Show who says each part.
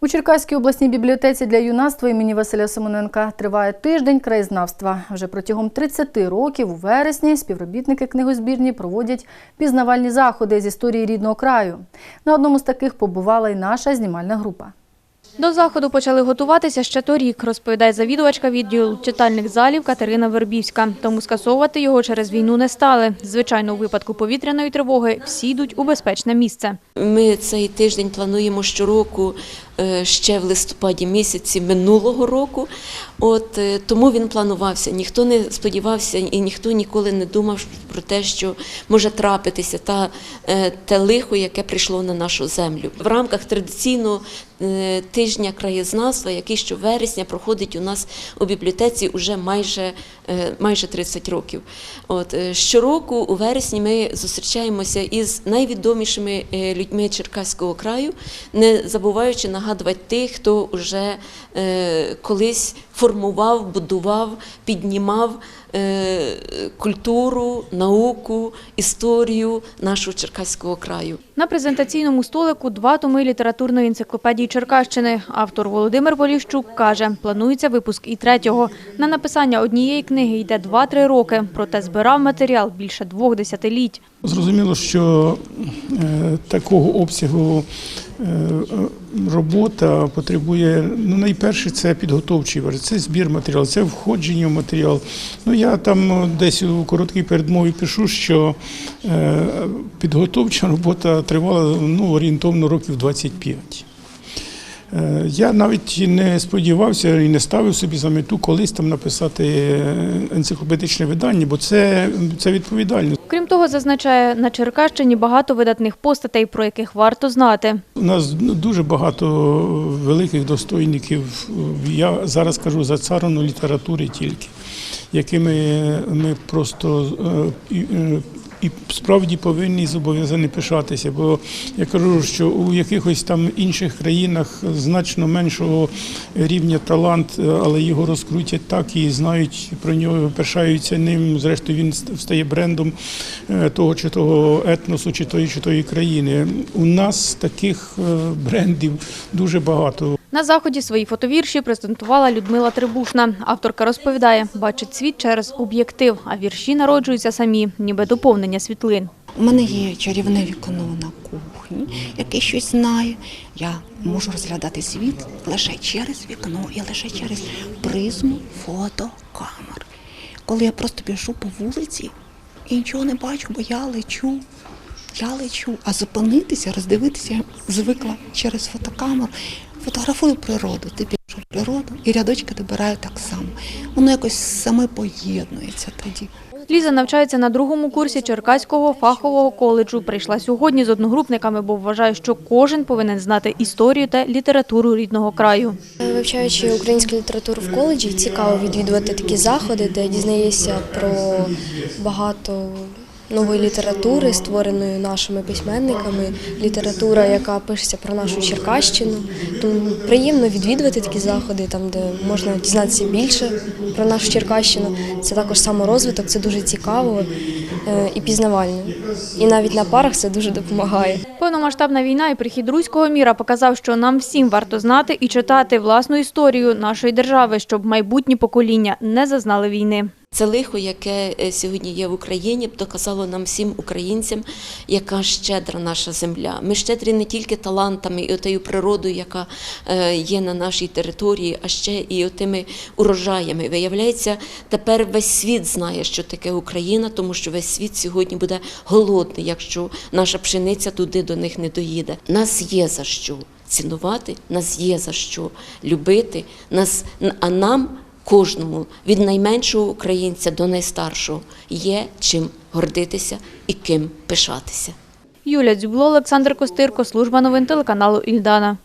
Speaker 1: У Черкаській обласній бібліотеці для юнацтва імені Василя Симоненка триває тиждень краєзнавства. Вже протягом 30 років у вересні співробітники книгозбірні проводять пізнавальні заходи з історії рідного краю. На одному з таких побувала і наша знімальна група.
Speaker 2: До заходу почали готуватися ще торік, розповідає завідувачка відділу читальних залів Катерина Вербівська. Тому скасовувати його через війну не стали. Звичайно, у випадку повітряної тривоги всі йдуть у безпечне місце.
Speaker 3: Ми цей тиждень плануємо щороку е, ще в листопаді місяці минулого року. От е, тому він планувався. Ніхто не сподівався і ніхто ніколи не думав про те, що може трапитися та е, те лихо, яке прийшло на нашу землю. В рамках традиційного тижня краєзнавства, який щовересня проходить у нас у бібліотеці уже майже, е, майже 30 років. От е, щороку у вересні ми зустрічаємося із найвідомішими е, людьми Черкаського краю, не забуваючи нагадувати тих, хто вже е, колись формував, будував, піднімав е, культуру, науку, історію нашого Черкаського краю.
Speaker 2: На презентаційному столику два томи літературної енциклопедії Черкащини. Автор Володимир Поліщук каже, планується випуск і третього. На написання однієї книги йде 2-3 роки, проте збирав матеріал більше двох десятиліть.
Speaker 4: Зрозуміло, що е, такого обсягу е, робота потребує, ну, найперше, це підготовчий варіант, це збір матеріалу, це входження в матеріал. Ну, я там десь у короткій передмові пишу, що е, підготовча робота тривала ну, орієнтовно років 25. Е, Я навіть не сподівався і не ставив собі за мету колись там написати е, енциклопедичне видання, бо це, це відповідально.
Speaker 2: Крім того, зазначає, на Черкащині багато видатних постатей, про яких варто знати.
Speaker 4: У нас дуже багато великих достойників. Я зараз кажу за царину літератури тільки, якими ми просто е, і, справді повинні зобов'язані пишатися. Бо я кажу, що у якихось там інших країнах значно меншого рівня талант, але його розкрутять так і знають про нього, пишаються ним. Зрештою, він стає брендом е, того чи того етносу, чи тої чи тої країни. У нас таких е, брендів дуже багато.
Speaker 2: На заході свої фотовірші презентувала Людмила Трибушна. Авторка розповідає, бачить світ через об'єктив, а вірші народжуються самі, ніби доповнення світлин.
Speaker 5: У мене є чарівне вікно на кухні, яке щось знає. Я можу розглядати світ лише через вікно і лише через призму фотокамер. Коли я просто біжу по вулиці і нічого не бачу, бо я лечу. Я лечу, а зупинитися, роздивитися звикла через фотокамеру. Фотографую природу, ти пишу природу, і рядочки добираю так само. Воно якось саме поєднується тоді.
Speaker 2: Ліза навчається на другому курсі Черкаського фахового коледжу. Прийшла сьогодні з одногрупниками, бо вважає, що кожен повинен знати історію та літературу рідного краю.
Speaker 6: Вивчаючи українську літературу в коледжі, цікаво відвідувати такі заходи, де дізнаєшся про багато нової літератури, створеної нашими письменниками, література, яка пишеться про нашу Черкащину. Тому приємно відвідувати такі заходи, там де можна дізнатися більше про нашу Черкащину. Це також саморозвиток, це дуже цікаво е, і пізнавально. І навіть на парах це дуже допомагає.
Speaker 2: Повномасштабна війна і прихід руського міра показав, що нам всім варто знати і читати власну історію нашої держави, щоб майбутні покоління не зазнали війни.
Speaker 3: Це лихо, яке е, сьогодні є в Україні, доказало нам всім українцям, яка щедра наша земля. Ми щедрі не тільки талантами і отею природою, яка е, є на нашій території, а ще і отими урожаями. Виявляється, тепер весь світ знає, що таке Україна, тому що весь світ сьогодні буде голодний, якщо наша пшениця туди до них не доїде. Нас є за що цінувати, нас є за що любити, нас а нам кожному від найменшого українця до найстаршого є чим гордитися і ким пишатися.
Speaker 2: Юлія Дзюбло, Олександр Костирко, служба новин телеканалу Ільдана.